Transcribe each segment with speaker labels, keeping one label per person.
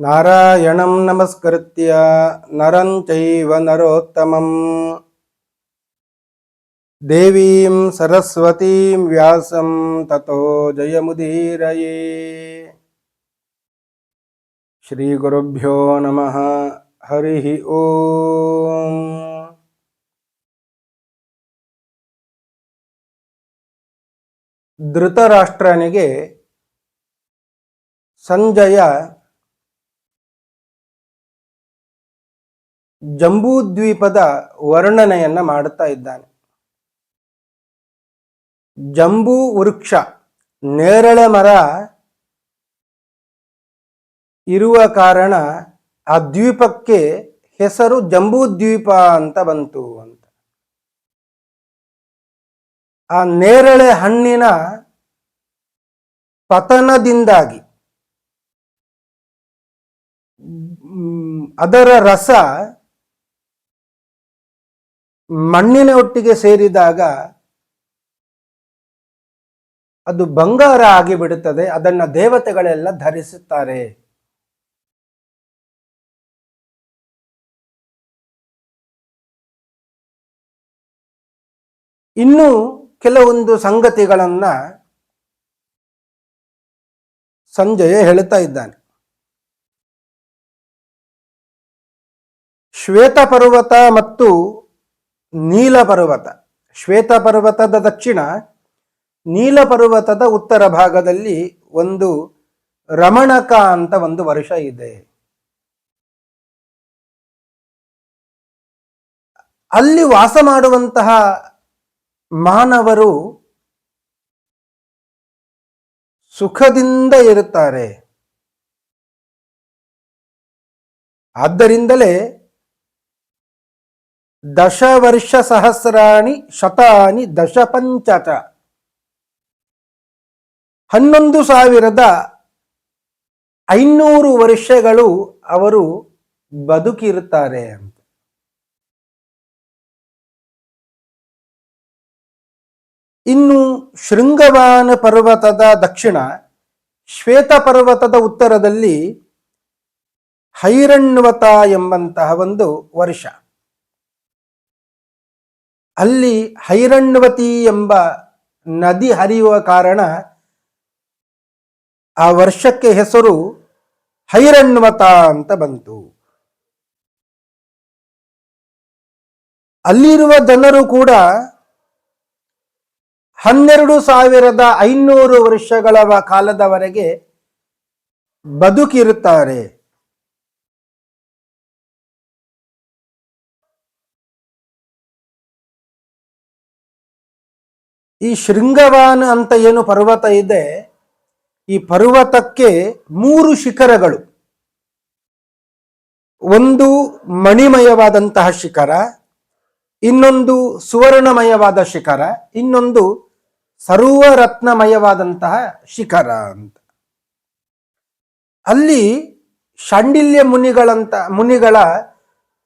Speaker 1: ನಾರಾಯಣಂ ನಮಸ್ಕೃತ್ಯ ನರಂಚೈವ ನರೋತ್ತಮಂ. ದೇವೀಂ ಸರಸ್ವತೀಂ ವ್ಯಾಸಂ ತಥೋ ಜಯಮುದೀರಯೇ. ಶ್ರೀ ಗುರುಭ್ಯೋ ನಮಃ, ಹರಿ ಓಂ. ಧೃತರಾಷ್ಟ್ರನಿಗೆ ಸಂಜಯ ಜಂಬೂದ್ವೀಪದ ವರ್ಣನೆಯನ್ನ ಮಾಡುತ್ತಾ ಇದ್ದಾನೆ. ಜಂಬೂ ವೃಕ್ಷ, ನೇರಳೆ ಮರ ಇರುವ ಕಾರಣ ಆ ದ್ವೀಪಕ್ಕೆ ಹೆಸರು ಜಂಬೂದ್ವೀಪ ಅಂತ ಬಂತು ಅಂತ. ಆ ನೇರಳೆ ಹಣ್ಣಿನ ಪತನದಿಂದಾಗಿ ಅದರ ರಸ ಮಣ್ಣಿನ ಒಟ್ಟಿಗೆ ಸೇರಿದಾಗ ಅದು ಬಂಗಾರ ಆಗಿಬಿಡುತ್ತದೆ, ಅದನ್ನ ದೇವತೆಗಳೆಲ್ಲ ಧರಿಸುತ್ತಾರೆ. ಇನ್ನು ಕೆಲವೊಂದು ಸಂಗತಿಗಳನ್ನ ಸಂಜಯ ಹೇಳ್ತಾ ಇದ್ದಾನೆ. ಶ್ವೇತ ಪರ್ವತ ಮತ್ತು ನೀಲ ಪರ್ವತ, ಶ್ವೇತ ಪರ್ವತದ ದಕ್ಷಿಣ, ನೀಲ ಪರ್ವತದ ಉತ್ತರ ಭಾಗದಲ್ಲಿ ಒಂದು ರಮಣಕ ಅಂತ ಒಂದು ವರ್ಷ ಇದೆ. ಅಲ್ಲಿ ವಾಸ ಮಾಡುವಂತಹ ಮಾನವರು ಸುಖದಿಂದ ಇರುತ್ತಾರೆ. ಆದ್ದರಿಂದಲೇ ದಶ ವರ್ಷ ಸಹಸ್ರಾಣಿ ಶತಾನಿ ದಶ ಪಂಚ ಹನ್ನೊಂದು ಸಾವಿರದ ಐನೂರು ವರ್ಷಗಳು ಅವರು ಬದುಕಿರುತ್ತಾರೆ ಅಂತ. ಇನ್ನು ಶೃಂಗವಾನ ಪರ್ವತದ ದಕ್ಷಿಣ, ಶ್ವೇತ ಪರ್ವತದ ಉತ್ತರದಲ್ಲಿ ಹೈರಣ್ವತ ಎಂಬಂತಹ ಒಂದು ವರ್ಷ. ಅಲ್ಲಿ ಹೈರಣ್ವತಿ ಎಂಬ ನದಿ ಹರಿಯುವ ಕಾರಣ ಆ ವರ್ಷಕ್ಕೆ ಹೆಸರು ಹೈರಣ್ವತ ಅಂತ ಬಂತು. ಅಲ್ಲಿರುವ ಜನರು ಕೂಡ ಹನ್ನೆರಡು ಸಾವಿರದ ಐನೂರು ವರ್ಷಗಳ ಕಾಲದವರೆಗೆ ಬದುಕಿರುತ್ತಾರೆ. ಈ ಶೃಂಗವಾನ ಅಂತ ಏನು ಪರ್ವತ ಇದೆ, ಈ ಪರ್ವತಕ್ಕೆ ಮೂರು ಶಿಖರಗಳು. ಒಂದು ಮಣಿಮಯವಾದಂತಹ ಶಿಖರ, ಇನ್ನೊಂದು ಸುವರ್ಣಮಯವಾದ ಶಿಖರ, ಇನ್ನೊಂದು ಸರ್ವರತ್ನಮಯವಾದಂತಹ ಶಿಖರ ಅಂತ. ಅಲ್ಲಿ ಶಾಂಡಿಲ್ಯ ಮುನಿಗಳಂತ, ಮುನಿಗಳ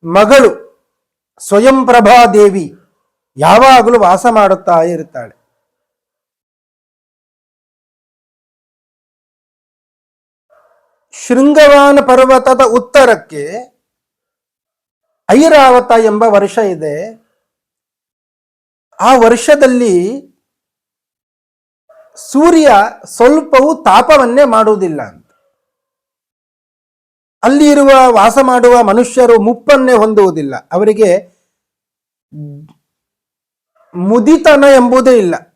Speaker 1: ಮಗಳು ಸ್ವಯಂ ಪ್ರಭಾದೇವಿ ಯಾವಾಗಲೂ ವಾಸ ಮಾಡುತ್ತಾ ಇರುತ್ತಾಳೆ. ಶೃಂಗವಾನ ಪರ್ವತದ ಉತ್ತರಕ್ಕೆ ಐರಾವತ ಎಂಬ ವರ್ಷ ಇದೆ. ಆ ವರ್ಷದಲ್ಲಿ ಸೂರ್ಯ ಸ್ವಲ್ಪವೂ ತಾಪವನ್ನೇ ಮಾಡುವುದಿಲ್ಲ ಅಂತ. ಅಲ್ಲಿ ಇರುವ ವಾಸ ಮಾಡುವ ಮನುಷ್ಯರು ಮುಪ್ಪನ್ನೇ ಹೊಂದುವುದಿಲ್ಲ. ಅವರಿಗೆ ಮುದಿತನ ಎಂಬುದೇ ಇಲ್ಲ.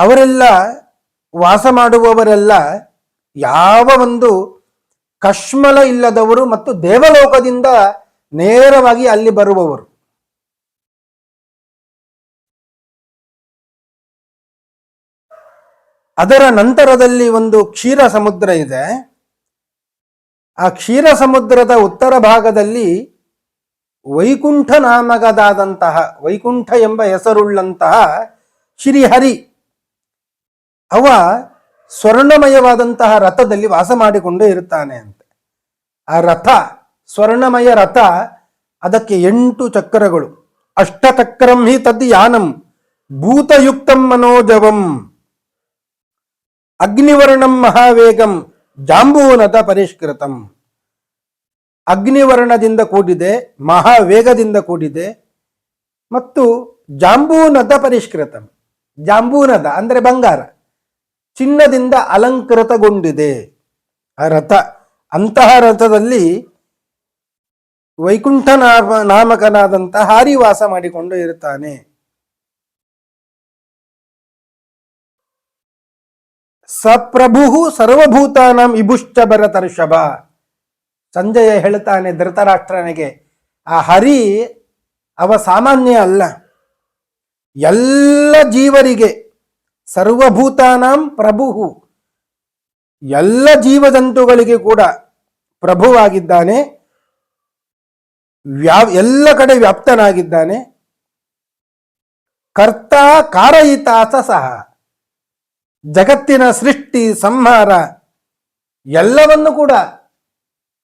Speaker 1: ಅವರೆಲ್ಲ ವಾಸ ಮಾಡುವವರೆಲ್ಲ ಯಾವ ಒಂದು ಕಶ್ಮಲ ಇಲ್ಲದವರು ಮತ್ತು ದೇವಲೋಕದಿಂದ ನೇರವಾಗಿ ಅಲ್ಲಿ ಬರುವವರು. ಅದರ ನಂತರದಲ್ಲಿ ಒಂದು ಕ್ಷೀರ ಸಮುದ್ರ ಇದೆ. ಆ ಕ್ಷೀರ ಸಮುದ್ರದ ಉತ್ತರ ಭಾಗದಲ್ಲಿ ವೈಕುಂಠ ನಾಮಗದಾದಂತಹ ವೈಕುಂಠ ಎಂಬ ಹೆಸರುಳ್ಳಂತಹ ಶ್ರೀಹರಿ ಅವ ಸ್ವರ್ಣಮಯವಾದಂತಹ ರಥದಲ್ಲಿ ವಾಸ ಮಾಡಿಕೊಂಡು ಇರುತ್ತಾನೆ ಅಂತೆ. ಆ ರಥ, ಸ್ವರ್ಣಮಯ ರಥ, ಅದಕ್ಕೆ ಎಂಟು ಚಕ್ರಗಳು. ಅಷ್ಟಚಕ್ರಂ ಹಿ ತದ್ ಯಾನಂ, ಭೂತಯುಕ್ತಂ ಮನೋಜವಂ. ಅಗ್ನಿವರ್ಣಂ ಮಹಾವೇಗಂ, ಜಾಂಬೂನದ ಪರಿಷ್ಕೃತಂ. ಅಗ್ನಿವರ್ಣದಿಂದ ಕೂಡಿದೆ, ಮಹಾವೇಗದಿಂದ ಕೂಡಿದೆ, ಮತ್ತು ಜಾಂಬೂನದ ಪರಿಷ್ಕೃತಂ. ಜಾಂಬೂನದ ಅಂದರೆ ಬಂಗಾರ. ಚಿನ್ನದಿಂದ ಅಲಂಕೃತಗೊಂಡಿದೆ. ಆ ರಥ, ಅಂತಹ ರಥದಲ್ಲಿ ವೈಕುಂಠ ನಾಮ ನಾಮಕನಾದಂಥ ಹಾರಿ ವಾಸ ಮಾಡಿಕೊಂಡು ಇರುತ್ತಾನೆ. ಸಪ್ರಭು ಸರ್ವಭೂತಾನಾಂ ಇಬುಷ್ಟ ಭರತರ್ಷಭ. ಸಂಜಯ ಹೇಳ್ತಾನೆ ಧೃತರಾಷ್ಟ್ರನಿಗೆ, ಆ ಹರಿ ಅವ ಸಾಮಾನ್ಯ ಅಲ್ಲ. ಎಲ್ಲ ಜೀವರಿಗೆ ಸರ್ವಭೂತಾನಾಂ ಪ್ರಭು ಎಲ್ಲ ಜೀವಜಂತುಗಳಿಗೆ ಕೂಡ ಪ್ರಭುವಾಗಿದ್ದಾನೆ. ವ್ಯಾ, ಎಲ್ಲ ಕಡೆ ವ್ಯಾಪ್ತನಾಗಿದ್ದಾನೆ. ಕರ್ತ ಕಾರಯಿತಾಸ ಸಹ. ಜಗತ್ತಿನ ಸೃಷ್ಟಿ, ಸಂಹಾರ, ಎಲ್ಲವನ್ನು ಕೂಡ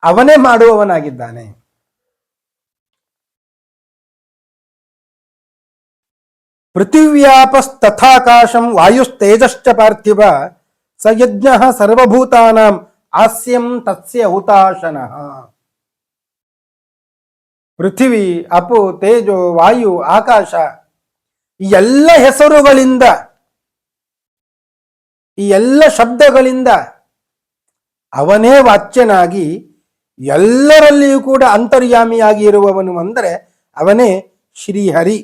Speaker 1: ಅವನೇ ಮಾಡುವವನಾಗಿದ್ದಾನೆ. ಪೃಥಿವ್ಯಾಪಸ್ತಥಾಕಾಶಂ ವಾಯುಸ್ತೇಜಶ್ಚ ಪಾರ್ಥಿವ ಸ ಯಜ್ಞ ಸರ್ವಭೂತಾನಾಂ ಆಸ್ಯಂ ತಸ್ಯ ಹುತಾಶನಃ. ಪೃಥಿವಿ, ಅಪು, ತೇಜೋ, ವಾಯು, ಆಕಾಶ ಈ ಎಲ್ಲ ಹೆಸರುಗಳಿಂದ ಈ ಎಲ್ಲ ಶಬ್ದಗಳಿಂದ ಅವನೇ ವಾಚ್ಯನಾಗಿ ಎಲ್ಲರಲ್ಲಿಯೂ ಕೂಡ ಅಂತರ್ಯಾಮಿಯಾಗಿ ಇರುವವನು ಅಂದರೆ ಅವನೇ ಶ್ರೀಹರಿ.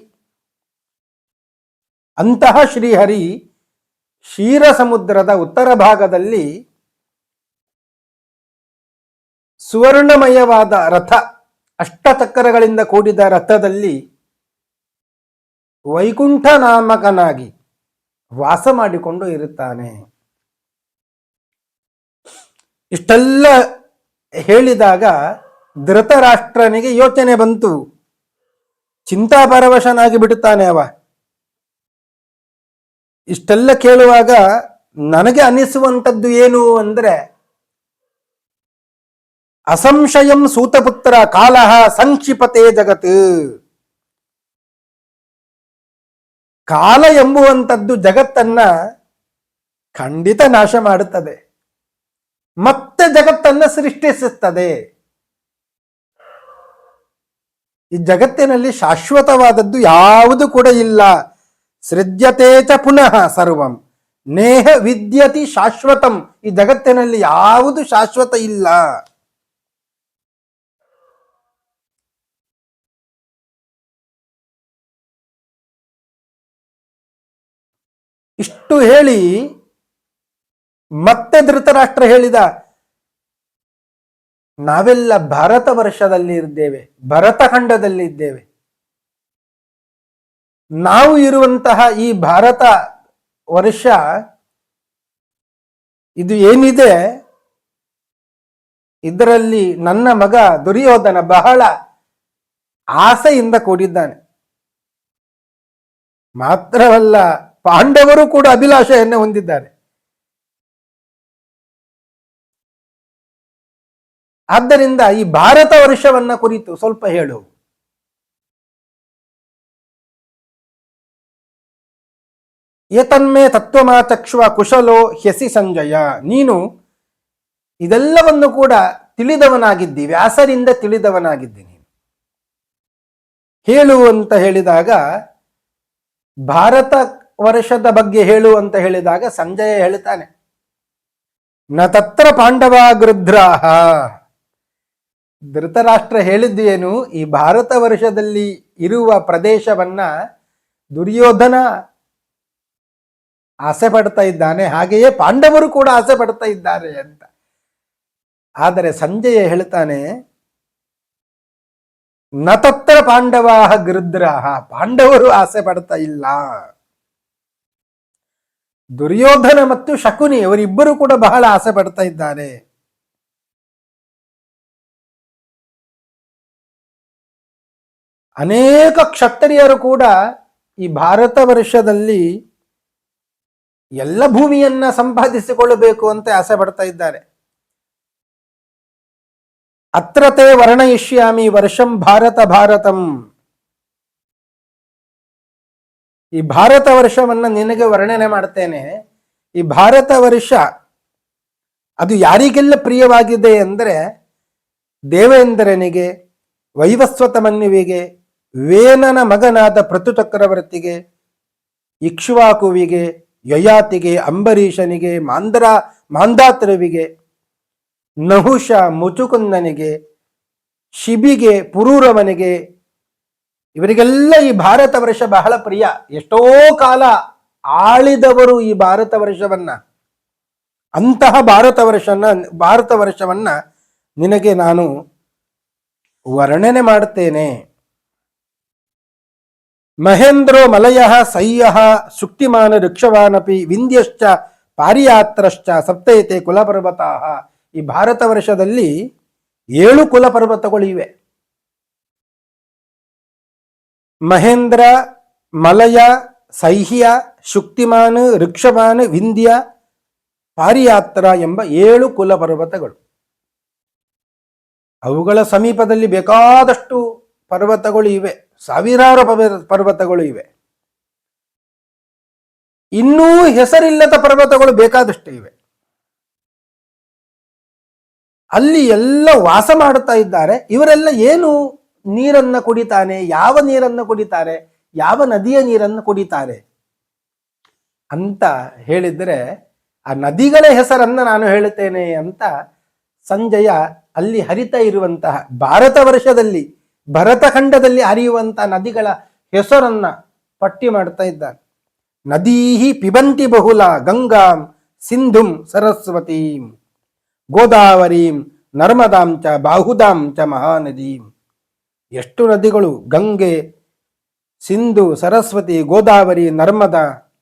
Speaker 1: ಅಂತಹ ಶ್ರೀಹರಿ ಕ್ಷೀರ ಸಮುದ್ರದ ಉತ್ತರ ಭಾಗದಲ್ಲಿ ಸುವರ್ಣಮಯವಾದ ರಥ, ಅಷ್ಟಚಕ್ರಗಳಿಂದ ಕೂಡಿದ ರಥದಲ್ಲಿ ವೈಕುಂಠ ನಾಮಕನಾಗಿ ವಾಸ ಮಾಡಿಕೊಂಡು ಇರುತ್ತಾನೆ. ಇಷ್ಟೆಲ್ಲ ಹೇಳಿದಾಗ ಧೃತರಾಷ್ಟ್ರನಿಗೆ ಯೋಚನೆ ಬಂತು. ಚಿಂತಾಪರವಶನಾಗಿ ಬಿಡುತ್ತಾನೆ ಅವ. ಇಷ್ಟೆಲ್ಲ ಕೇಳುವಾಗ ನನಗೆ ಅನಿಸುವಂಥದ್ದು ಏನು ಅಂದರೆ, ಅಸಂಶಯಂ ಸೂತಪುತ್ರ ಕಾಲಹ ಸಂಕ್ಷಿಪತೆ ಜಗತ್ತು ಕಾಲ ಎಂಬುವಂಥದ್ದು ಜಗತ್ತನ್ನ ಖಂಡಿತ ನಾಶ ಮಾಡುತ್ತದೆ. ಮತ್ತೆ ಜಗತ್ತನ್ನ ಸೃಷ್ಟಿಸುತ್ತದೆ. ಈ ಜಗತ್ತಿನಲ್ಲಿ ಶಾಶ್ವತವಾದದ್ದು ಯಾವುದು ಕೂಡ ಇಲ್ಲ. ಸೃಜ್ಯತೆ ಚ ಪುನಃ ಸರ್ವಂ. ನೇಹ ವಿದ್ಯತಿ ಶಾಶ್ವತಂ. ಈ ಜಗತ್ತಿನಲ್ಲಿ ಯಾವುದು ಶಾಶ್ವತ ಇಲ್ಲ. ಇಷ್ಟು ಹೇಳಿ ಮತ್ತೆ ಧೃತರಾಷ್ಟ್ರ ಹೇಳಿದ, ನಾವೆಲ್ಲ ಭಾರತ ವರ್ಷದಲ್ಲಿ ಇದ್ದೇವೆ ಭರತ ಖಂಡದಲ್ಲಿ ಇದ್ದೇವೆ. ನಾವು ಇರುವಂತಹ ಈ ಭಾರತ ವರ್ಷ ಇದು ಏನಿದೆ? ಇದರಲ್ಲಿ ನನ್ನ ಮಗ ದುರ್ಯೋಧನ ಬಹಳ ಆಸೆಯಿಂದ ಕೂಡಿದ್ದಾನೆ. ಮಾತ್ರವಲ್ಲ, ಪಾಂಡವರು ಕೂಡ ಅಭಿಲಾಷೆಯನ್ನು ಹೊಂದಿದ್ದಾರೆ. ಆದ್ದರಿಂದ ಈ ಭಾರತ ವರ್ಷವನ್ನ ಕುರಿತು ಸ್ವಲ್ಪ ಹೇಳು. ಏತನ್ಮೇ ತತ್ವಮಾಚಕ್ಷುವ ಕುಶಲೋ ಹ್ಯಸಿ ಸಂಜಯ. ನೀನು ಇದೆಲ್ಲವನ್ನು ಕೂಡ ತಿಳಿದವನಾಗಿದ್ದಿ, ವ್ಯಾಸರಿಂದ ತಿಳಿದವನಾಗಿದ್ದಿ ನೀನು. ಹೇಳು ಅಂತ ಹೇಳಿದಾಗ, ಭಾರತ ವರ್ಷದ ಬಗ್ಗೆ ಹೇಳು ಅಂತ ಹೇಳಿದಾಗ ಸಂಜಯ ಹೇಳ್ತಾನೆ. ನ ತತ್ರ ಪಾಂಡವ ಗೃಧ್ರಾಹ. ಧೃತರಾಷ್ಟ್ರ ಹೇಳಿದ್ದು ಏನು ಈ ಭಾರತ ವರ್ಷದಲ್ಲಿ ಇರುವ ಪ್ರದೇಶವನ್ನ ದುರ್ಯೋಧನ ಆಸೆ ಪಡ್ತಾ ಇದ್ದಾನೆ, ಹಾಗೆಯೇ ಪಾಂಡವರು ಕೂಡ ಆಸೆ ಪಡ್ತಾ ಇದ್ದಾರೆ ಅಂತ. ಆದರೆ ಸಂಜಯ ಹೇಳ್ತಾನೆ, ನ ತತ್ರ ಪಾಂಡವಾಹ ಗೃಧ್ರಾಹ ಪಾಂಡವರು ಆಸೆ ಪಡ್ತಾ ಇಲ್ಲ. ದುರ್ಯೋಧನ ಮತ್ತು ಶಕುನಿ, ಅವರಿಬ್ಬರು ಕೂಡ ಬಹಳ ಆಸೆ ಪಡ್ತಾ ಇದ್ದಾರೆ. ಅನೇಕ ಕ್ಷತ್ರಿಯರು ಕೂಡ ಈ ಭಾರತ ವರ್ಷದಲ್ಲಿ ಎಲ್ಲ ಭೂಮಿಯನ್ನ ಸಂಪಾದಿಸಿಕೊಳ್ಳಬೇಕು ಅಂತ ಆಸೆ ಪಡ್ತಾ ಇದ್ದಾರೆ. ಅತ್ರತೆ ವರ್ಣಯಿಷ್ಯಾಮಿ ವರ್ಷಂ ಭಾರತ ಭಾರತಂ. ಈ ಭಾರತ ವರ್ಷವನ್ನ ನಿನಗೆ ವರ್ಣನೆ ಮಾಡ್ತೇನೆ. ಈ ಭಾರತ ವರ್ಷ ಅದು ಯಾರಿಗೆಲ್ಲ ಪ್ರಿಯವಾಗಿದೆ ಅಂದರೆ ದೇವೇಂದ್ರನಿಗೆ, ವೈವಸ್ವತ ಮನ್ಯುವಿಗೆ ವೇನನ ಮಗನಾದ ಪೃಥು ಚಕ್ರವರ್ತಿಗೆ ಇಕ್ಷ್ವಾಕುವಿಗೆ ಯಯಾತಿಗೆ, ಅಂಬರೀಷನಿಗೆ, ಮಾಂದ್ರ, ಮಾಂದಾತ್ರವಿಗೆ, ನಹುಷ, ಮುಚುಕುಂದನಿಗೆ, ಶಿಬಿಗೆ, ಪುರೂರವನಿಗೆ, ಇವರಿಗೆಲ್ಲ ಈ ಭಾರತ ವರ್ಷ ಬಹಳ ಪ್ರಿಯ. ಎಷ್ಟೋ ಕಾಲ ಆಳಿದವರು ಈ ಭಾರತ ವರ್ಷವನ್ನ. ಅಂತಹ ಭಾರತ ವರ್ಷನ, ಭಾರತ ವರ್ಷವನ್ನ ನಿನಗೆ ನಾನು ವರ್ಣನೆ ಮಾಡುತ್ತೇನೆ ಮಹೇಂದ್ರೋ ಮಲಯ ಸಹ್ಯ ಶುಕ್ತಿಮಾನ ಋಕ್ಷವಾನಪಿ ವಿಂಧ್ಯಶ್ಚ ಪಾರಿಯಾತ್ರಶ್ಚ ಸಪ್ತೈತೆ ಕುಲಪರ್ವತ. ಈ ಭಾರತ ವರ್ಷದಲ್ಲಿ ಏಳು ಕುಲಪರ್ವತಗಳು ಇವೆ ಮಹೇಂದ್ರ, ಮಲಯ, ಸಹ್ಯ, ಶುಕ್ತಿಮಾನ್ ಋಕ್ಷಮಾನ್ ವಿಂಧ್ಯ, ಪಾರಿಯಾತ್ರ ಎಂಬ ಏಳು ಕುಲಪರ್ವತಗಳು. ಅವುಗಳ ಸಮೀಪದಲ್ಲಿ ಬೇಕಾದಷ್ಟು ಪರ್ವತಗಳು ಇವೆ. ಸಾವಿರಾರು ಪರ್ವ- ಪರ್ವತಗಳು ಇವೆ. ಇನ್ನೂ ಹೆಸರಿಲ್ಲದ ಪರ್ವತಗಳು ಬೇಕಾದಷ್ಟು ಇವೆ. ಅಲ್ಲಿ ಎಲ್ಲ ವಾಸ ಮಾಡುತ್ತಾ ಇದ್ದಾರೆ. ಇವರೆಲ್ಲ ಏನು ನೀರನ್ನ ಕುಡಿತಾನೆ ಯಾವ ನೀರನ್ನ ಕುಡಿತಾರೆ, ಯಾವ ನದಿಯ ನೀರನ್ನು ಕುಡಿತಾರೆ ಅಂತ ಹೇಳಿದ್ರೆ ಆ ನದಿಗಳ ಹೆಸರನ್ನ ನಾನು ಹೇಳುತ್ತೇನೆ ಅಂತ ಸಂಜಯ ಅಲ್ಲಿ ಹರಿತಾ ಇರುವಂತಹ ಭಾರತ ವರ್ಷದಲ್ಲಿ ಭರತಖಂಡದಲ್ಲಿ ಹರಿಯುವಂಥ ನದಿಗಳ ಹೆಸರನ್ನ ಪಟ್ಟಿ ಮಾಡ್ತಾ ಇದ್ದಾರೆ. ನದೀಹಿ ಪಿಬಂತಿ ಬಹುಲ ಗಂಗಾಂ ಸಿಂಧುಂ ಸರಸ್ವತೀಂ. ಗೋದಾವರೀಂ ನರ್ಮದಾಂ ಚ ಬಾಹುದಾಂ ಚ ಮಹಾನದೀಂ. ಎಷ್ಟು ನದಿಗಳು? ಗಂಗೆ, ಸಿಂಧು, ಸರಸ್ವತಿ, ಗೋದಾವರಿ, ನರ್ಮದಾ,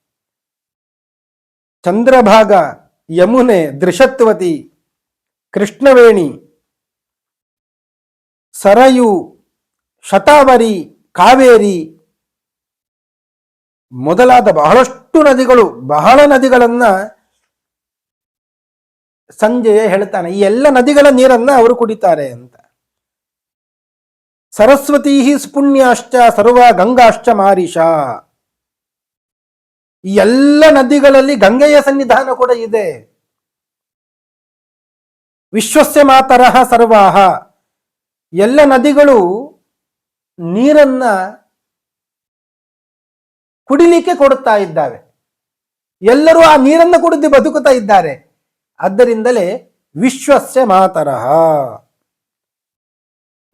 Speaker 1: ಚಂದ್ರಭಾಗ, ಯಮುನೆ ದೃಶತ್ವತಿ ಕೃಷ್ಣವೇಣಿ, ಸರಯು ಶತಾವರಿ, ಕಾವೇರಿ ಮೊದಲಾದ ಬಹಳಷ್ಟು ನದಿಗಳು, ಬಹಳ ನದಿಗಳನ್ನ ಸಂಜಯ ಹೇಳ್ತಾನೆ. ಈ ಎಲ್ಲ ನದಿಗಳ ನೀರನ್ನ ಅವರು ಕುಡಿತಾರೆ ಅಂತ. ಸರಸ್ವತೀ ಸ್ಪುಣ್ಯಾಶ್ಚ ಸರ್ವ ಗಂಗಾಶ್ಚ ಮಾರಿಷ. ಈ ಎಲ್ಲ ನದಿಗಳಲ್ಲಿ ಗಂಗೆಯ ಸನ್ನಿಧಾನ ಕೂಡ ಇದೆ. ವಿಶ್ವಸ್ಯ ಮಾತರಹ ಸರ್ವಾಹ. ಎಲ್ಲ ನದಿಗಳು ನೀರನ್ನ ಕುಡಿಲಿಕ್ಕೆ ಕೊಡುತ್ತಾ ಇದ್ದಾವೆ. ಎಲ್ಲರೂ ಆ ನೀರನ್ನು ಕುಡಿದು ಬದುಕುತ್ತಾ ಇದ್ದಾರೆ. ಆದ್ದರಿಂದಲೇ ವಿಶ್ವಸ್ಯ ಮಾತರಹ.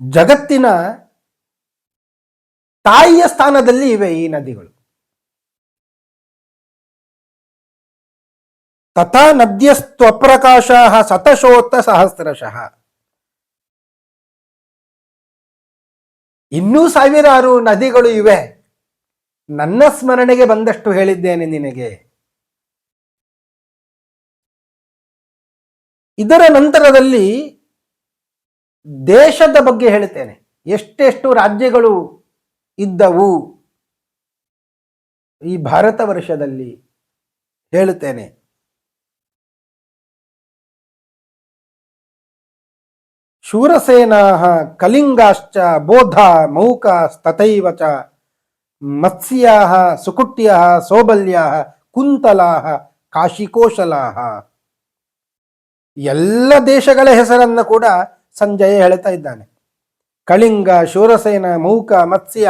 Speaker 1: ಜಗತ್ತಿನ ತಾಯಿಯ ಸ್ಥಾನದಲ್ಲಿ ಇವೆ ಈ ನದಿಗಳು. ತಥಾ ನದ್ಯಸ್ತ್ವಪ್ರಕಾಶ ಸತಶೋತ್ತ ಸಹಸ್ರಶಃ ಇನ್ನೂ ಸಾವಿರಾರು ನದಿಗಳು ಇವೆ. ನನ್ನ ಸ್ಮರಣೆಗೆ ಬಂದಷ್ಟು ಹೇಳಿದ್ದೇನೆ ನಿನಗೆ. ಇದರ ನಂತರದಲ್ಲಿ ದೇಶದ ಬಗ್ಗೆ ಹೇಳುತ್ತೇನೆ. ಎಷ್ಟೆಷ್ಟು ರಾಜ್ಯಗಳು ಇದ್ದವು ಈ ಭಾರತ ವರ್ಷದಲ್ಲಿ ಹೇಳುತ್ತೇನೆ. ಶೂರಸೇನಾ ಕಲಿಂಗಾಶ್ಚ ಬೋಧ ಮೌಕಾಸ್ತಥೈವ ಚ ಮತ್ಸ್ಯಾ ಸುಕುಟ್ಯ ಸೋಬಲ್ಯ ಕುಂತಲಾ ಕಾಶಿಕೋಶಲಾ ಎಲ್ಲ ದೇಶಗಳ ಹೆಸರನ್ನು ಕೂಡ ಸಂಜಯ ಹೇಳ್ತಾ ಇದ್ದಾನೆ. ಕಳಿಂಗ, ಶೂರಸೇನ, ಮೌಕ, ಮತ್ಸ್ಯ,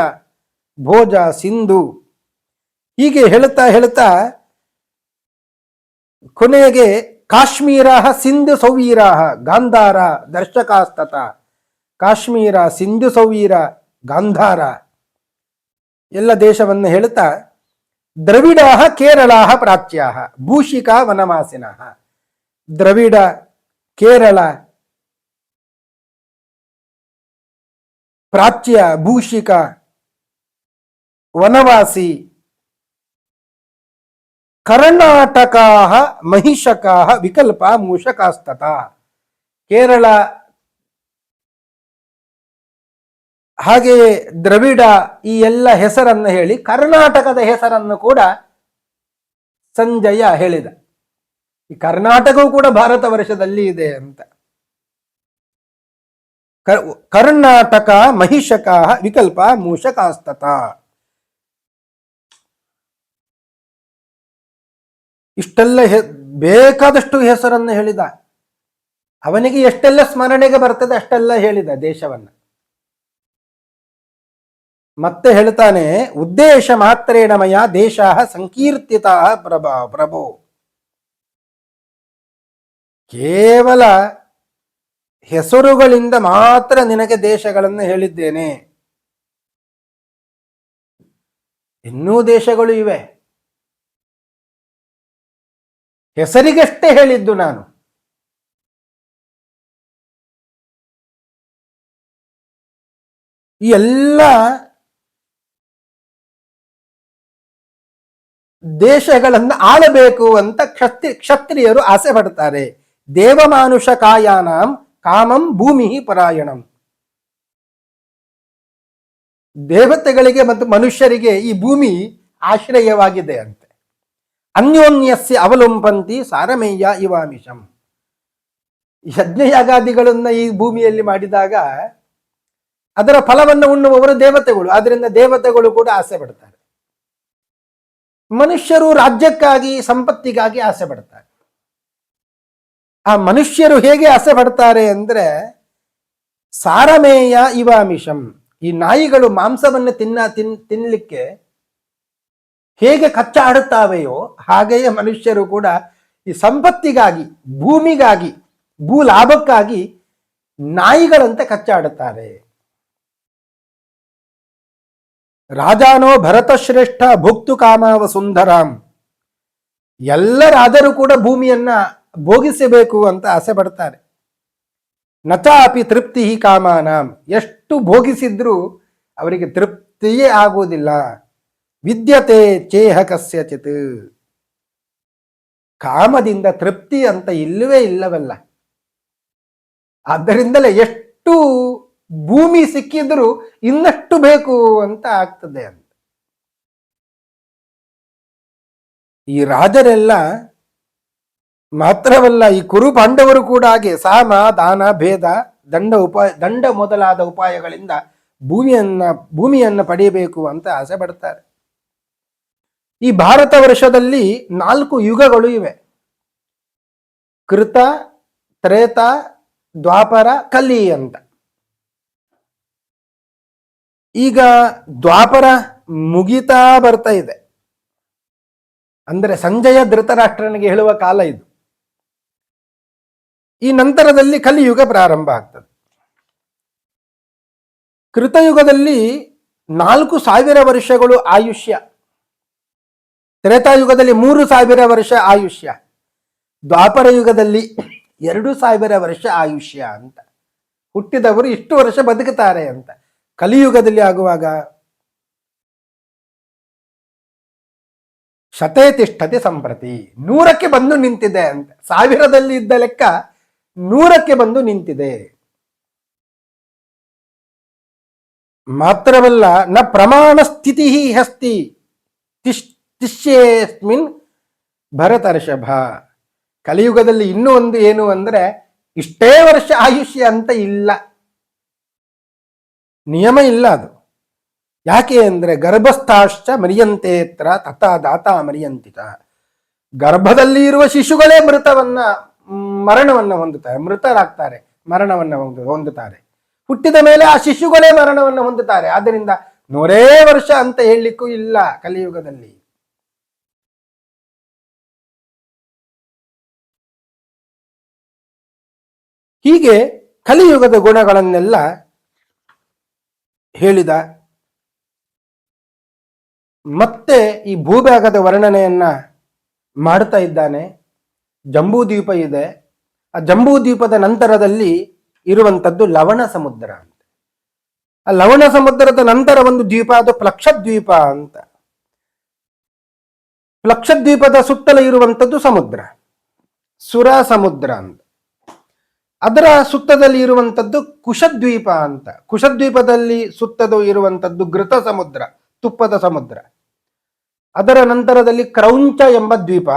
Speaker 1: ಭೋಜ, ಸಿಂಧು ಹೀಗೆ ಹೇಳ್ತಾ ಹೇಳ್ತಾ ಕೊನೆಗೆ ಕಾಶ್ಮೀರ ಸಿಂಧು ಸೌವೀರ ಗಾಂಧಾರ ದರ್ಶಕಾಸ್ತತ. ಕಾಶ್ಮೀರ ಸಿಂಧು ಸೌವೀರ ಗಾಂಧಾರ. ಎಲ್ಲ ದೇಶವನ್ನು ಹೇಳ್ತಾ ದ್ರವಿಡ ಕೇರಳ ಪ್ರಾಚ್ಯ ಭೂಷಿಕ ವನವಾಸಿನ. ದ್ರವಿಡ ಕೇರಳ ಪ್ರಾಚ್ಯ ಭೂಷಿಕ ವನವಾಸಿ ಕರ್ನಾಟಕಾ ಮಹಿಷಕಾ ವಿಕಲ್ಪ ಮೂಷಕಾಸ್ತತ. ಕೇರಳ ಹಾಗೆಯೇ ದ್ರವಿಡ ಈ ಎಲ್ಲ ಹೆಸರನ್ನು ಹೇಳಿ ಕರ್ನಾಟಕದ ಹೆಸರನ್ನು ಕೂಡ ಸಂಜಯ ಹೇಳಿದ. ಈ ಕರ್ನಾಟಕವು ಕೂಡ ಭಾರತ ವರ್ಷದಲ್ಲಿ ಇದೆ ಅಂತ. ಕರ್ನಾಟಕ ಮಹಿಷಕ ವಿಕಲ್ಪ ಮೂಷಕಾಸ್ತತ. ಇಷ್ಟೆಲ್ಲ ಹೆ- ಬೇಕಾದಷ್ಟು ಹೆಸರನ್ನು ಹೇಳಿದ. ಅವನಿಗೆ ಎಷ್ಟೆಲ್ಲ ಸ್ಮರಣೆಗೆ ಬರ್ತದೆ ಅಷ್ಟೆಲ್ಲ ಹೇಳಿದ ದೇಶವನ್ನ. ಮತ್ತೆ ಹೇಳ್ತಾನೆ, ಉದ್ದೇಶ ಮಾತ್ರೇಣ ಮಯ ದೇಶ ಸಂಕೀರ್ತಿತ ಪ್ರಭಾ, ಪ್ರಭು. ಕೇವಲ ಹೆಸರುಗಳಿಂದ ಮಾತ್ರ ನಿನಗೆ ದೇಶಗಳನ್ನು ಹೇಳಿದ್ದೇನೆ. ಇನ್ನೂ ದೇಶಗಳು ಇವೆ. ಹೆಸರಿಗಷ್ಟೇ ಹೇಳಿದ್ದು ನಾನು. ಈ ಎಲ್ಲ ದೇಶಗಳನ್ನು ಆಳಬೇಕು ಅಂತ ಕ್ಷತ್ರಿ, ಕ್ಷತ್ರಿಯರು ಆಸೆ ಪಡ್ತಾರೆ. ದೇವಮಾನುಷ ಕಾಯಾನಾಂ ಕಾಮಂ ಭೂಮಿ ಪರಾಯಣಂ. ದೇವತೆಗಳಿಗೆ ಮತ್ತು ಮನುಷ್ಯರಿಗೆ ಈ ಭೂಮಿ ಆಶ್ರಯವಾಗಿದೆ ಅಂತೆ. ಅನ್ಯೋನ್ಯಸ್ಯ ಅವಲಂಬಂತಿ ಸಾರಮೇಯ ಇವಾಮಿಷಂ. ಯಜ್ಞಯಾಗಾದಿಗಳನ್ನು ಈ ಭೂಮಿಯಲ್ಲಿ ಮಾಡಿದಾಗ ಅದರ ಫಲವನ್ನು ಉಣ್ಣುವವರು ದೇವತೆಗಳು, ಆದ್ರಿಂದ ದೇವತೆಗಳು ಕೂಡ ಆಸೆ ಪಡ್ತಾರೆ. ಮನುಷ್ಯರು ರಾಜ್ಯಕ್ಕಾಗಿ, ಸಂಪತ್ತಿಗಾಗಿ ಆಸೆ ಪಡ್ತಾರೆ. ಆ ಮನುಷ್ಯರು ಹೇಗೆ ಆಸೆ ಪಡ್ತಾರೆ ಅಂದ್ರೆ, ಸಾರಮೇಯ ಇವಾಮಿಷಂ. ಈ ನಾಯಿಗಳು ಮಾಂಸವನ್ನು ತಿನ್ನ, ತಿನ್, ತಿನ್ಲಿಕ್ಕೆ ಹೇಗೆ ಕಚ್ಚಾಡುತ್ತಾವೆಯೋ ಹಾಗೆಯೇ ಮನುಷ್ಯರು ಕೂಡ ಈ ಸಂಪತ್ತಿಗಾಗಿ, ಭೂಮಿಗಾಗಿ ಭೂ ಲಾಭಕ್ಕಾಗಿ ನಾಯಿಗಳಂತೆ ಕಚ್ಚಾಡುತ್ತಾರೆ. ರಾಜಾನೋ ಭರತಶ್ರೇಷ್ಠ ಭುಕ್ತು ಕಾಮಾವ ಸುಂದರಾಂ. ಎಲ್ಲರಾದರೂ ಕೂಡ ಭೂಮಿಯನ್ನ ಭೋಗಿಸಬೇಕು ಅಂತ ಆಸೆ ಪಡ್ತಾರೆ. ನಚಾಪಿ ತೃಪ್ತಿ ಕಾಮಾನಾಂ. ಎಷ್ಟು ಭೋಗಿಸಿದ್ರೂ ಅವರಿಗೆ ತೃಪ್ತಿಯೇ ಆಗುವುದಿಲ್ಲ. ವಿದ್ಯತೆ ಚೇಹ ಕಸ್ಯಚಿತ್ ಕಾಮದಿಂದ ತೃಪ್ತಿ ಅಂತ ಇಲ್ಲವೇ ಇಲ್ಲವಲ್ಲ. ಆದ್ದರಿಂದಲೇ ಎಷ್ಟು ಭೂಮಿ ಸಿಕ್ಕಿದ್ರೂ ಇನ್ನಷ್ಟು ಬೇಕು ಅಂತ ಆಗ್ತದೆ ಅಂತ. ಈ ರಾಜರೆಲ್ಲ ಮಾತ್ರವಲ್ಲ, ಈ ಕುರು ಪಾಂಡವರು ಕೂಡ ಹಾಗೆ ಸಾಮ, ದಾನ, ಭೇದ, ದಂಡ ಉಪಾಯ ದಂಡ ಮೊದಲಾದ ಉಪಾಯಗಳಿಂದ ಭೂಮಿಯನ್ನ ಭೂಮಿಯನ್ನ ಪಡೆಯಬೇಕು ಅಂತ ಆಸೆ ಪಡ್ತಾರೆ. ಈ ಭಾರತ ವರ್ಷದಲ್ಲಿ ನಾಲ್ಕು ಯುಗಗಳು ಇವೆ. ಕೃತ, ತ್ರೇತ, ದ್ವಾಪರ, ಕಲಿ ಅಂತ. ಈಗ ದ್ವಾಪರ ಮುಗಿತಾ ಬರ್ತಾ ಇದೆ. ಅಂದರೆ ಸಂಜಯ ಧೃತರಾಷ್ಟ್ರನಿಗೆ ಹೇಳುವ ಕಾಲ ಇದು. ಈ ನಂತರದಲ್ಲಿ ಕಲಿಯುಗ ಪ್ರಾರಂಭ ಆಗ್ತದೆ. ಕೃತಯುಗದಲ್ಲಿ ನಾಲ್ಕು ಸಾವಿರ ವರ್ಷಗಳು ಆಯುಷ್ಯ. ತ್ರೇತಾಯುಗದಲ್ಲಿ ಮೂರು ಸಾವಿರ ವರ್ಷ ಆಯುಷ್ಯ, ದ್ವಾಪರ ಯುಗದಲ್ಲಿ ಎರಡು ಸಾವಿರ ವರ್ಷ ಆಯುಷ್ಯ ಅಂತ. ಹುಟ್ಟಿದವರು ಇಷ್ಟು ವರ್ಷ ಬದುಕುತ್ತಾರೆ ಅಂತ. ಕಲಿಯುಗದಲ್ಲಿ ಆಗುವಾಗ ಶತೇ ತಿಷ್ಠತೆ ಸಂಪ್ರತಿ, ನೂರಕ್ಕೆ ಬಂದು ನಿಂತಿದೆ ಅಂತ. ಸಾವಿರದಲ್ಲಿ ಇದ್ದ ಲೆಕ್ಕ ನೂರಕ್ಕೆ ಬಂದು ನಿಂತಿದೆ. ಮಾತ್ರವಲ್ಲ, ನ ಪ್ರಮಾಣ ಸ್ಥಿತಿ ಹಸ್ತಿ ತಿಶ್ ತಿಶ್ಯೇಸ್ಮಿನ್ ಭರತರ್ಷಭ. ಕಲಿಯುಗದಲ್ಲಿ ಇನ್ನೂ ಒಂದು ಏನು ಅಂದರೆ, ಇಷ್ಟೇ ವರ್ಷ ಆಯುಷ್ಯ ಅಂತ ಇಲ್ಲ. ನಿಯಮ ಇಲ್ಲ ಅದು. ಯಾಕೆ ಅಂದರೆ, ಗರ್ಭಸ್ಥಾಶ್ಚ ಮರಿಯಂತೇತ್ರ ತಥಾ ದಾತ ಮರಿಯಂತಿತ. ಗರ್ಭದಲ್ಲಿ ಇರುವ ಶಿಶುಗಳೇ ಮೃತವನ್ನ ಮರಣವನ್ನು ಹೊಂದುತ್ತಾರೆ. ಮೃತರಾಗ್ತಾರೆ, ಮರಣವನ್ನ ಹೊಂದು, ಹೊಂದುತ್ತಾರೆ. ಹುಟ್ಟಿದ ಮೇಲೆ ಆ ಶಿಶುಗಳೇ ಮರಣವನ್ನು ಹೊಂದುತ್ತಾರೆ. ಆದ್ದರಿಂದ ನೂರೇ ವರ್ಷ ಅಂತ ಹೇಳಲಿಕ್ಕೂ ಇಲ್ಲ ಕಲಿಯುಗದಲ್ಲಿ. ಹೀಗೆ ಕಲಿಯುಗದ ಗುಣಗಳನ್ನೆಲ್ಲ ಹೇಳಿದ. ಮತ್ತೆ ಈ ಭೂಭಾಗದ ವರ್ಣನೆಯನ್ನ ಮಾಡ್ತಾ ಇದ್ದಾನೆ. ಜಂಬೂದ್ವೀಪ ಇದೆ. ಆ ಜಂಬೂದ್ವೀಪದ ನಂತರದಲ್ಲಿ ಇರುವಂತದ್ದು ಲವಣ ಸಮುದ್ರ ಅಂತ. ಆ ಲವಣ ಸಮುದ್ರದ ನಂತರ ಒಂದು ದ್ವೀಪ, ಅದು ಪ್ಲಕ್ಷದ್ವೀಪ ಅಂತ. ಪ್ಲಕ್ಷದ್ವೀಪದ ಸುತ್ತಲೂ ಇರುವಂಥದ್ದು ಸಮುದ್ರ. ಸುರ ಸಮುದ್ರ ಅಂತ. ಅದರ ಸುತ್ತದಲ್ಲಿ ಇರುವಂಥದ್ದು ಕುಶದ್ವೀಪ ಅಂತ. ಕುಶದ್ವೀಪದಲ್ಲಿ ಸುತ್ತದು ಇರುವಂಥದ್ದು ಘೃತ ಸಮುದ್ರ, ತುಪ್ಪದ ಸಮುದ್ರ. ಅದರ ನಂತರದಲ್ಲಿ ಕ್ರೌಂಚ ಎಂಬ ದ್ವೀಪ,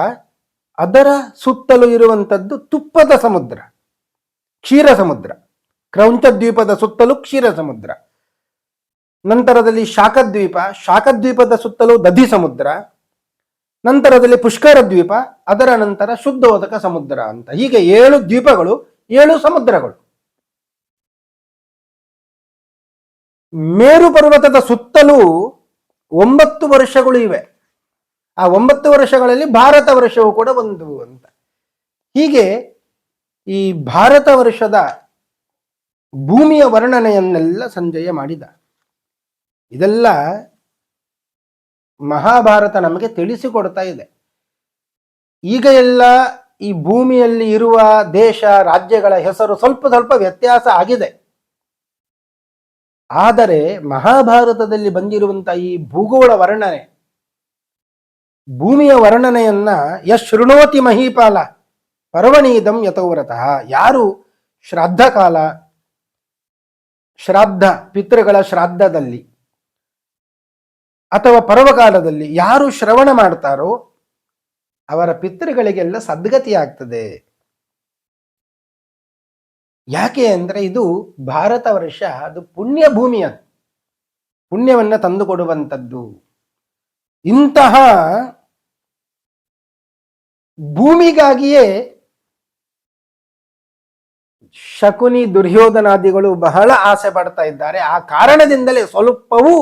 Speaker 1: ಅದರ ಸುತ್ತಲೂ ಇರುವಂಥದ್ದು ತುಪ್ಪದ ಸಮುದ್ರ, ಕ್ಷೀರ ಸಮುದ್ರ. ಕ್ರೌಂಚ ದ್ವೀಪದ ಸುತ್ತಲೂ ಕ್ಷೀರ ಸಮುದ್ರ. ನಂತರದಲ್ಲಿ ಶಾಖದ್ವೀಪ, ಶಾಖದ್ವೀಪದ ಸುತ್ತಲೂ ದಧಿ ಸಮುದ್ರ. ನಂತರದಲ್ಲಿ ಪುಷ್ಕರ ದ್ವೀಪ, ಅದರ ನಂತರ ಶುದ್ಧೋದಕ ಸಮುದ್ರ ಅಂತ. ಹೀಗೆ ಏಳು ದ್ವೀಪಗಳು ಏಳು ಸಮುದ್ರಗಳು. ಮೇರು ಪರ್ವತದ ಸುತ್ತಲೂ ಒಂಬತ್ತು ವರ್ಷಗಳು ಇವೆ. ಆ ಒಂಬತ್ತು ವರ್ಷಗಳಲ್ಲಿ ಭಾರತ ವರ್ಷವು ಕೂಡ ಒಂದು ಅಂತ. ಹೀಗೆ ಈ ಭಾರತ ವರ್ಷದ ಭೂಮಿಯ ವರ್ಣನೆಯನ್ನೆಲ್ಲ ಸಂಜಯ ಮಾಡಿದ. ಇದೆಲ್ಲ ಮಹಾಭಾರತ ನಮಗೆ ತಿಳಿಸಿಕೊಡ್ತಾ ಇದೆ. ಈಗ ಎಲ್ಲ ಈ ಭೂಮಿಯಲ್ಲಿ ಇರುವ ದೇಶ, ರಾಜ್ಯಗಳ ಹೆಸರು ಸ್ವಲ್ಪ ಸ್ವಲ್ಪ ವ್ಯತ್ಯಾಸ ಆಗಿದೆ. ಆದರೆ ಮಹಾಭಾರತದಲ್ಲಿ ಬಂದಿರುವಂತಹ ಈ ಭೂಗೋಳ ವರ್ಣನೆ, ಭೂಮಿಯ ವರ್ಣನೆಯನ್ನ ಯಶ್ ಶೃಣೋತಿ ಮಹೀಪಾಲ ಪರ್ವಣೀದಂ ಯಥೋವ್ರತಃ. ಯಾರು? ಶ್ರಾದ್ದ ಕಾಲ, ಶ್ರಾದ್ದ, ಪಿತೃಗಳ ಶ್ರಾದ್ದದಲ್ಲಿ ಅಥವಾ ಪರ್ವಕಾಲದಲ್ಲಿ ಯಾರು ಶ್ರವಣ ಮಾಡ್ತಾರೋ ಅವರ ಪಿತೃಗಳಿಗೆಲ್ಲ ಸದ್ಗತಿ ಆಗ್ತದೆ ಯಾಕೆ ಅಂದ್ರೆ ಇದು ಭಾರತ ವರ್ಷ, ಅದು ಪುಣ್ಯ ಭೂಮಿಯ ಪುಣ್ಯವನ್ನ ತಂದುಕೊಡುವಂಥದ್ದು. ಇಂತಹ ಭೂಮಿಗಾಗಿಯೇ ಶಕುನಿ ದುರ್ಯೋಧನಾದಿಗಳು ಬಹಳ ಆಸೆ ಪಡ್ತಾ ಇದ್ದಾರೆ. ಆ ಕಾರಣದಿಂದಲೇ ಸ್ವಲ್ಪವೂ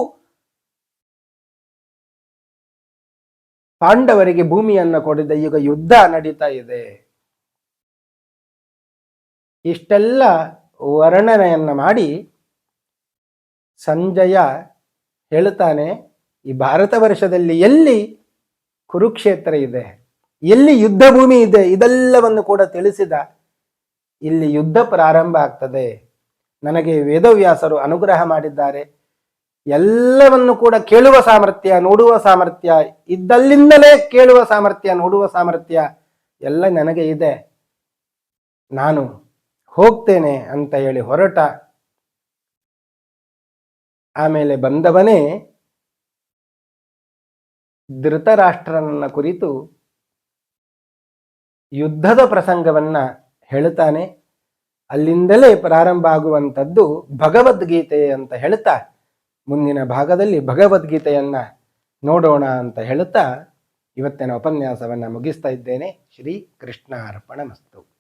Speaker 1: ಪಾಂಡವರಿಗೆ ಭೂಮಿಯನ್ನ ಕೊಡಿದ ಈಗ ಯುದ್ಧ ನಡೀತಾ ಇದೆ. ಇಷ್ಟೆಲ್ಲ ವರ್ಣನೆಯನ್ನ ಮಾಡಿ ಸಂಜಯ ಹೇಳ್ತಾನೆ, ಈ ಭಾರತ ವರ್ಷದಲ್ಲಿ ಎಲ್ಲಿ ಕುರುಕ್ಷೇತ್ರ ಇದೆ, ಎಲ್ಲಿ ಯುದ್ಧ ಭೂಮಿ ಇದೆ ಇದೆಲ್ಲವನ್ನು ಕೂಡ ತಿಳಿಸಿದ ಇಲ್ಲಿ ಯುದ್ಧ ಪ್ರಾರಂಭ ಆಗ್ತದೆ. ನನಗೆ ವೇದವ್ಯಾಸರು ಅನುಗ್ರಹ ಮಾಡಿದ್ದಾರೆ. ಎಲ್ಲವನ್ನು ಕೂಡ ಕೇಳುವ ಸಾಮರ್ಥ್ಯ, ನೋಡುವ ಸಾಮರ್ಥ್ಯ, ಇದ್ದಲ್ಲಿಂದಲೇ ಕೇಳುವ ಸಾಮರ್ಥ್ಯ, ನೋಡುವ ಸಾಮರ್ಥ್ಯ ಎಲ್ಲ ನನಗೆ ಇದೆ. ನಾನು ಹೋಗ್ತೇನೆ ಅಂತ ಹೇಳಿ ಹೊರಟ. ಆಮೇಲೆ ಬಂದವನೇ ಧೃತರಾಷ್ಟ್ರನನ್ನ ಕುರಿತು ಯುದ್ಧದ ಪ್ರಸಂಗವನ್ನ ಹೇಳುತ್ತಾನೆ ಅಲ್ಲಿಂದಲೇ ಪ್ರಾರಂಭ ಆಗುವಂಥದ್ದು ಭಗವದ್ಗೀತೆ ಅಂತ ಹೇಳ್ತಾ ಮುಂದಿನ ಭಾಗದಲ್ಲಿ ಭಗವದ್ಗೀತೆಯನ್ನ ನೋಡೋಣ ಅಂತ ಹೇಳುತ್ತಾ ಇವತ್ತಿನ ಉಪನ್ಯಾಸವನ್ನು ಮುಗಿಸ್ತಾ ಇದ್ದೇನೆ. ಶ್ರೀ ಕೃಷ್ಣ ಅರ್ಪಣ ಮಸ್ತು.